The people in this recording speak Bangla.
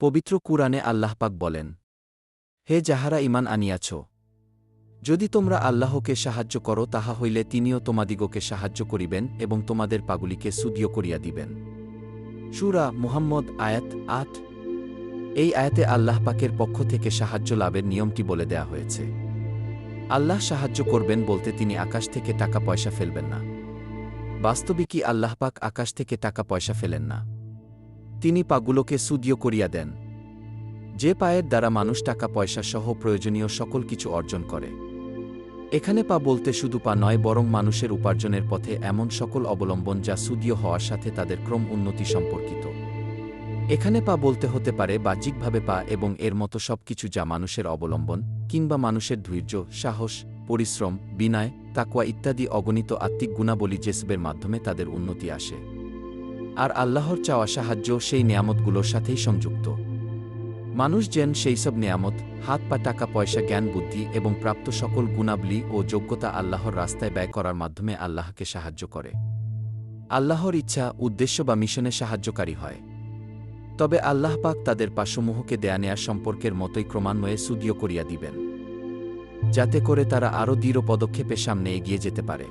পবিত্র কুরআনে আল্লাহপাক বলেন, হে যাহারা ইমান আনিয়াছ, যদি তোমরা আল্লাহকে সাহায্য করো, তাহা হইলে তিনিও তোমাদিগকে সাহায্য করিবেন এবং তোমাদের পাগুলিকে সুদীয় করিয়া দিবেন। সুরা মুহাম্মদ আয়াত আট। এই আয়াতে আল্লাহ পাকের পক্ষ থেকে সাহায্য লাভের নিয়মটি বলে দেয়া হয়েছে। আল্লাহ সাহায্য করবেন বলতে তিনি আকাশ থেকে টাকা পয়সা ফেলবেন না। বাস্তবিকই আল্লাহ পাক আকাশ থেকে টাকা পয়সা ফেলেন না। তিনি পাগুলোকে সুদীয় করিয়া দেন। যে পায়ের দ্বারা মানুষ টাকা, পয়সা সহ প্রয়োজনীয় সকল কিছু অর্জন করে। এখানে পা বলতে শুধু পা নয়, বরং মানুষের উপার্জনের পথে এমন সকল অবলম্বন যা সুদীয় হওয়ার সাথে তাদের ক্রম উন্নতি সম্পর্কিত। এখানে পা বলতে হতে পারে বাহ্যিকভাবে পা এবং এর মতো সবকিছু যা মানুষের অবলম্বন, কিংবা মানুষের ধৈর্য, সাহস, পরিশ্রম, বিনয় তাকুয়া ইত্যাদি অগণিত আত্মিক গুণাবলী জেসবের মাধ্যমে তাদের উন্নতি আসে। আর আল্লাহর চাওয়া সাহায্য সেই নিয়ামতগুলোর সাথেই সংযুক্ত। মানুষ যেন সেই সব নিয়ামত, হাত পা, টাকা, পয়সা, জ্ঞান, বুদ্ধি এবং প্রাপ্ত সকল গুণাবলী ও যোগ্যতা আল্লাহর রাস্তায় ব্যয় করার মাধ্যমে আল্লাহকে সাহায্য করে। আল্লাহর ইচ্ছা, উদ্দেশ্য বা মিশনে সাহায্যকারী হয়। তবে আল্লাহ পাক তাদের পাসমূহকে দেয়া নেয়ার সম্পর্কের মতোই ক্রমান্বয়ে সুদীয় করিয়া দিবেন, যাতে করে তারা আরও দৃঢ় পদক্ষেপে সামনে এগিয়ে যেতে পারে।